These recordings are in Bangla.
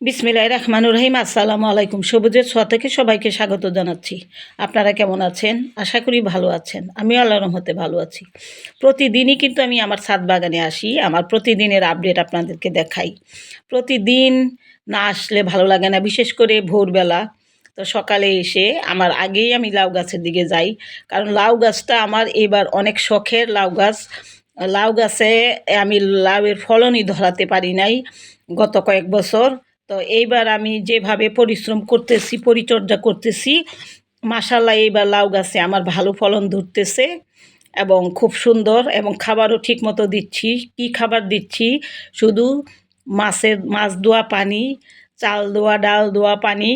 বিসমিল্লাহ রহমানুর রহিম। আসসালামু আলাইকুম সবুজের ছোঁয়া থেকে সবাইকে স্বাগত জানাচ্ছি। আপনারা কেমন আছেন? আশা করি ভালো আছেন। আমিও আল্লাহ রহমতে ভালো আছি। প্রতিদিনই কিন্তু আমি আমার ছাদ বাগানে আসি। আমার প্রতিদিনের আপডেট আপনাদেরকে দেখাই। প্রতিদিন না আসলে ভালো লাগে না, বিশেষ করে ভোরবেলা। তো সকালে এসে আমার আগেই আমি লাউ গাছের দিকে যাই। কারণ লাউ গাছটা আমার এবার অনেক শখের লাউ গাছ। লাউ গাছে আমি লাউয়ের ফলনই ধরাতে পারি নাই গত কয়েক বছর। তো এইবার আমি যেভাবে পরিশ্রম করতেছি, পরিচর্যা করতেছি মাসাল্লাহ এইবার লাউ গাছে আমার ভালো ফলন ধরতেছে এবং খুব সুন্দর এবং খাবারও ঠিক মতো দিচ্ছি। কি খাবার দিচ্ছি? শুধু মাছের, মাছ ধোয়া পানি, চাল দোয়া ডাল দোয়া পানি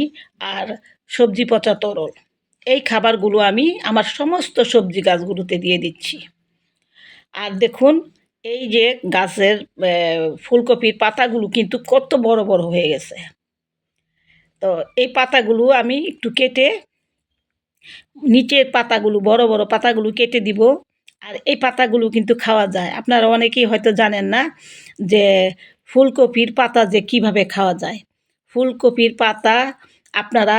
আর সবজি পচা তরল। এই খাবারগুলো আমি আমার সমস্ত সবজি গাছগুলোতে দিয়ে দিচ্ছি। আর দেখুন এই যে গাছের ফুলকপির পাতাগুলো কিন্তু কত বড় বড় হয়ে গেছে। তো এই পাতাগুলো আমি একটু কেটে নিচের পাতাগুলো, বড় বড় পাতাগুলো কেটে দিব। আর এই পাতাগুলো কিন্তু খাওয়া যায়। আপনারা অনেকেই হয়তো জানেন না যে ফুলকপির পাতা যে কীভাবে খাওয়া যায়। ফুলকপির পাতা আপনারা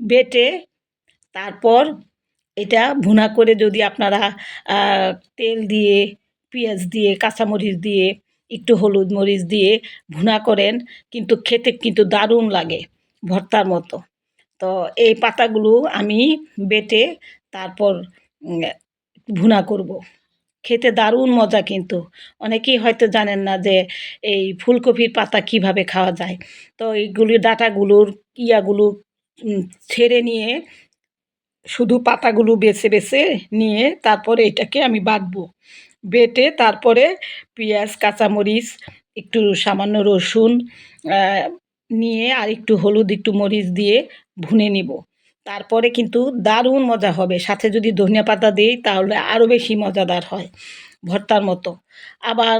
বেটে তারপর এটা ভুনা করে যদি আপনারা তেল দিয়ে পেঁয়াজ দিয়ে, কাঁচামরিচ দিয়ে, একটু হলুদ মরিচ দিয়ে ভুনা করেন, কিন্তু খেতে কিন্তু দারুণ লাগে ভর্তার মতো। তো এই পাতাগুলো আমি বেটে তারপর ভুনা করব। খেতে দারুণ মজা কিন্তু। অনেকেই হয়তো জানেন না যে এই ফুলকপির পাতা কীভাবে খাওয়া যায়। তো এইগুলি ডাটাগুলোর ইয়াগুলো ছেড়ে নিয়ে শুধু পাতাগুলো বেছে বেছে নিয়ে তারপরে এটাকে আমি বাটবো। বেটে তারপরে পেঁয়াজ, কাঁচামরিচ, একটু সামান্য রসুন নিয়ে আর একটু হলুদ, একটু মরিচ দিয়ে ভুনে নিব। তারপরে কিন্তু দারুণ মজা হবে। সাথে যদি ধনিয়া পাতা দিই তাহলে আরও বেশি মজাদার হয় ভর্তার মতো। আবার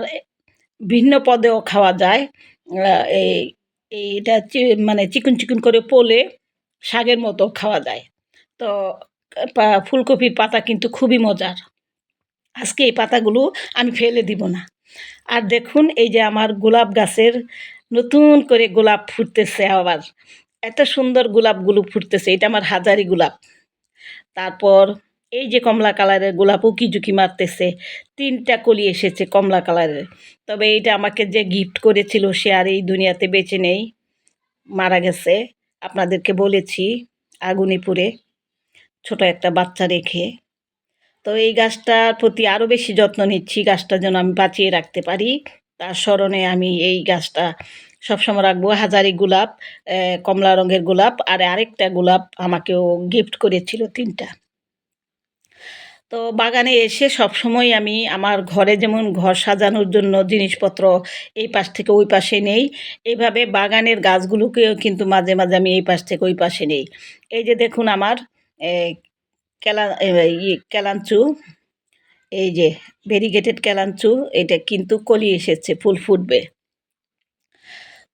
ভিন্ন পদেও খাওয়া যায়। এই এইটা চি- মানে চিকন চিকন করে পোলে শাকের মতো খাওয়া যায়। তো ফুলকপির পাতা কিন্তু খুবই মজার। আজকে এই পাতাগুলো আমি ফেলে দিব না। আর দেখুন, এই যে আমার গোলাপ গাছের নতুন করে গোলাপ ফুটতেছে আবার। এত সুন্দর গোলাপগুলো ফুটতেছে, এটা আমার হাজারি গোলাপ। তারপর এই যে কমলা কালারের গোলাপ উকি ঝুঁকি মারতেছে, তিনটা কলি এসেছে কমলা কালারের। তবে এইটা আমাকে যে গিফট করেছিল সে আর এই দুনিয়াতে বেঁচে নেই, মারা গেছে। আপনাদেরকে বলেছি আগুনিপুরে ছোট একটা বাচ্চা রেখে। তো এই গাছটার প্রতি আরও বেশি যত্ন নিচ্ছি গাছটা যেন আমি বাঁচিয়ে রাখতে পারি। তার স্মরণে আমি এই গাছটা সবসময় রাখব। হাজারি গোলাপ কমলা রঙের গোলাপ আর আরেকটা গোলাপ আমাকেও গিফট করেছিল তিনটা। তো বাগানে এসে সবসময় আমি আমার ঘরে যেমন ঘর সাজানোর জন্য জিনিসপত্র এই পাশ থেকে ওই পাশে নেই এইভাবে বাগানের গাছগুলোকেও কিন্তু মাঝে মাঝে আমি এই পাশ থেকে ওই পাশে নেই। এই যে দেখুন আমার কেলা এ, ই কেলাঞ্চু এই যে ভেরিগেটেড কেলাঞ্চু এটা কিন্তু কলি এসেছে ফুল ফুটবে।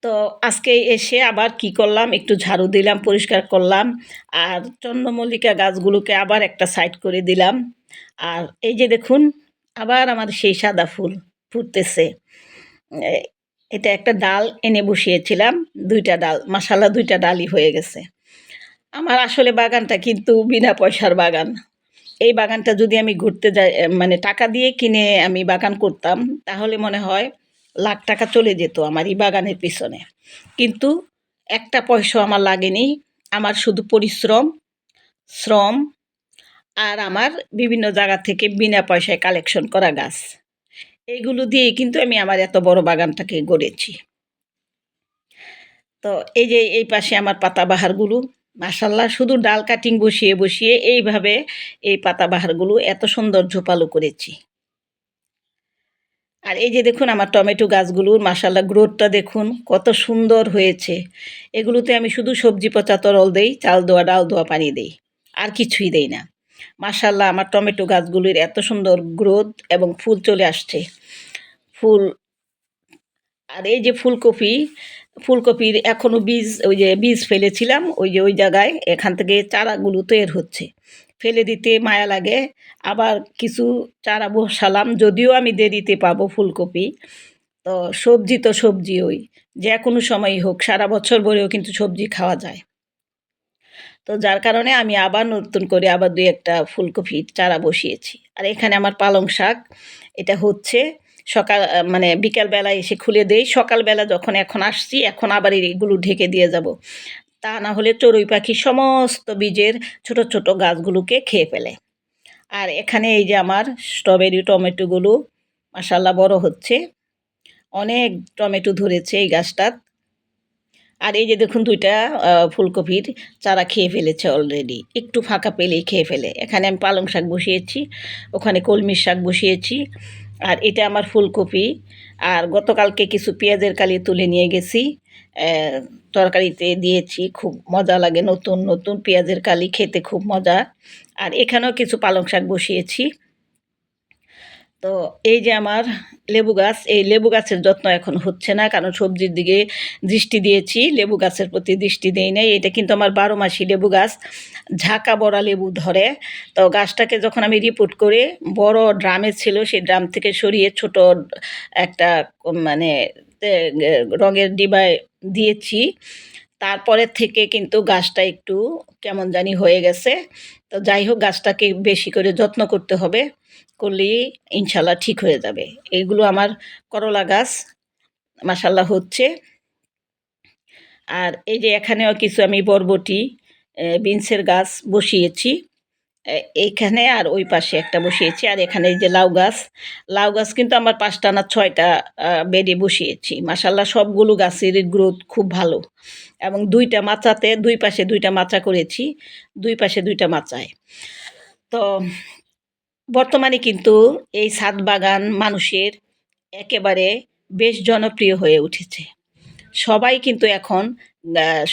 তো আজকে এসে আবার কি করলাম? একটু ঝাড়ু দিলাম পরিষ্কার করলাম আর চন্দ্রমল্লিকা গাছগুলোকে আবার একটা সাইড করে দিলাম। আর এই যে দেখুন আবার আমার সেই সাদা ফুল ফুটতেছে। এটা একটা ডাল এনে বসিয়েছিলাম দুইটা ডাল মাসালা দুইটা ডালই হয়ে গেছে। আমার আসলে বাগানটা কিন্তু বিনা পয়সার বাগান। এই বাগানটা যদি আমি ঘুরতে যাই মানে টাকা দিয়ে কিনে আমি বাগান করতাম, তাহলে মনে হয় লাখ টাকা চলে যেত আমার এই বাগানের পিছনে। কিন্তু একটা পয়সা আমার লাগেনি, আমার শুধু পরিশ্রম, শ্রম আর আমার বিভিন্ন জায়গা থেকে বিনা পয়সায় কালেকশন করা গাছ। এইগুলো দিয়েই কিন্তু আমি আমার এত বড় বাগানটাকে গড়েছি। তো এই যে এই পাশে আমার পাতাবাহারগুলো মাসাল্লাহ শুধু ডাল কাটিং বসিয়ে বসিয়ে এইভাবে এই পাতাবাহারগুলো এত সুন্দর ঝোপালো করেছি। আর এই যে দেখুন আমার টমেটো গাছগুলোর মাসাল্লাহ গ্রোথটা দেখুন কত সুন্দর হয়েছে। এগুলোতে আমি শুধু সবজি পচা তরল দেই, চাল দেওয়া ডাল দেওয়া পানি দেই, আর কিছুই দেই না। মাসাল্লাহ আমার টমেটো গাছগুলির এত সুন্দর গ্রোথ এবং ফুল চলে আসছে। ফুল, আর এই যে ফুলকপি ফুলকপির এখনও বীজ, ওই যে বীজ ফেলেছিলাম, ওই যে ওই জায়গায়, এখান থেকে চারাগুলো তৈরি হচ্ছে। ফেলে দিতে মায়া লাগে, আবার কিছু চারা বসালাম, যদিও আমি দেরিতে পাবো ফুলকপি। তো সবজি তো সবজি ওই, যে কোনো সময়ই হোক, সারা বছর ভরেও কিন্তু সবজি খাওয়া যায়। তো যার কারণে আমি আবার নতুন করে আবার দুই একটা ফুলকপির চারা বসিয়েছি। আর এখানে আমার পালং শাক, এটা হচ্ছে সকাল মানে বিকালবেলা এসে খুলে দেই। সকালবেলা যখন এখন আসছি, এখন আবার এগুলো ঢেকে দিয়ে যাব। তা না হলে চড়ুই পাখি সমস্ত বীজের ছোট ছোট গাছগুলোকে খেয়ে ফেলে। আর এখানে এই যে আমার স্ট্রবেরি টমেটোগুলো মাসাল্লাহ বড় হচ্ছে। অনেক টমেটো ধরেছে এই গাছটাত আর এই যে দেখুন দুইটা ফুলকপির চারা খেয়ে ফেলেছে অলরেডি একটু ফাঁকা পেলেই খেয়ে ফেলে। এখানে আমি পালং শাক বসিয়েছি, ওখানে কলমির শাক বসিয়েছি। আর এটা আমার ফুলকপি। আর গতকালকে কিছু পেঁয়াজের কালি তুলে নিয়ে গেছি। তরকারিতে দিয়েছি, খুব মজা লাগে নতুন নতুন পেঁয়াজের কালি, খেতে খুব মজা। আর এখানেও কিছু পালং শাক বসিয়েছি। তো এই যে আমার লেবু গাছ, এই লেবু গাছের যত্ন এখন হচ্ছে না, কারণ সবজির দিকে দৃষ্টি দিয়েছি, লেবু গাছের প্রতি দৃষ্টি দেই নাই। এটা কিন্তু আমার বারো মাসি লেবু গাছ, ঝাঁকা বড়া লেবু ধরে। তো গাছটাকে যখন আমি রিপোর্ট করে, বড় ড্রামে ছিল, সেই ড্রাম থেকে সরিয়ে ছোট একটা মানে রঙের ডিবায় দিয়েছি। তারপরের থেকে কিন্তু গাছটা একটু কেমন জানি হয়ে গেছে। তো যাই হোক, গাছটাকে বেশি করে যত্ন করতে হবে। করলেই ইনশাল্লাহ ঠিক হয়ে যাবে। এইগুলো আমার করলা গাছ মাসাল্লাহ হচ্ছে। আর এই যে এখানেও কিছু আমি বরবটি বিনসের গাছ বসিয়েছি। এইখানে আর ওই পাশে একটা বসিয়েছি। আর এখানে এই যে লাউ গাছ লাউ গাছ কিন্তু আমার পাঁচটা না ছয়টা বেডে বসিয়েছি। মাসাল্লাহ সবগুলো গাছের গ্রোথ খুব ভালো। এবং দুইটা মাচাতে, দুই পাশে দুইটা মাচা করেছি, দুই পাশে দুইটা মাচায়। তো বর্তমানে কিন্তু এই ছাদ বাগান মানুষের একেবারে বেশ জনপ্রিয় হয়ে উঠেছে। সবাই কিন্তু এখন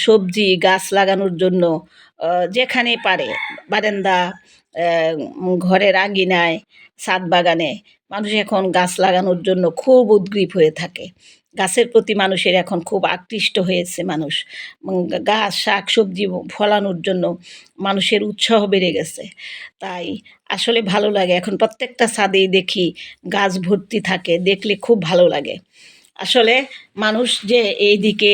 সবজি, গাছ লাগানোর জন্য যেখানে পারে, বারান্দা ঘরের আঙ্গিনায় ছাদ বাগানে, মানুষ এখন গাছ লাগানোর জন্য খুব উদ্গ্রীব হয়ে থাকে। গাছের প্রতি মানুষের এখন খুব আকৃষ্ট হয়েছে মানুষ। গাছ, শাক, সবজি ফলানোর জন্য মানুষের উৎসাহ বেড়ে গেছে। তাই আসলে ভালো লাগে। এখন প্রত্যেকটা ছাদেই দেখি গাছ ভর্তি থাকে, দেখলে খুব ভালো লাগে। আসলে মানুষ যে এইদিকে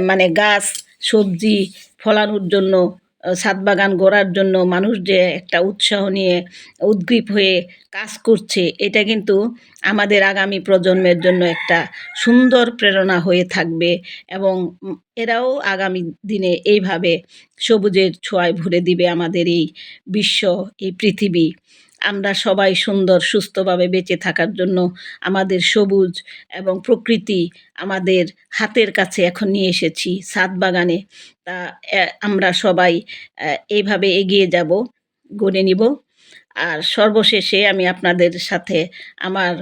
মানে গাছ, সবজি ফলানোর জন্য ছাদ বাগান গড়ার জন্য মানুষ যে একটা উৎসাহ নিয়ে উদ্গ্রীব হয়ে কাজ করছে, এটা কিন্তু আমাদের আগামী প্রজন্মের জন্য একটা সুন্দর প্রেরণা হয়ে থাকবে এবং এরাও আগামী দিনে এইভাবে সবুজের ছোঁয়ায় ভরে দিবে আমাদের এই বিশ্ব, এই পৃথিবী। আমরা সবাই সুন্দর, সুস্থভাবে বেঁচে থাকার জন্য আমাদের সবুজ এবং প্রকৃতি আমাদের হাতের কাছে এখন নিয়ে এসেছি ছাদ বাগানে। তা আমরা সবাই এইভাবে এগিয়ে যাব, গড়ে নিব। আর সর্বশেষে আমি আপনাদের সাথে আমার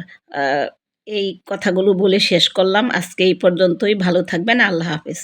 এই কথাগুলো বলে শেষ করলাম। আজকে এই পর্যন্তই। ভালো থাকবেন। আল্লাহ হাফেজ।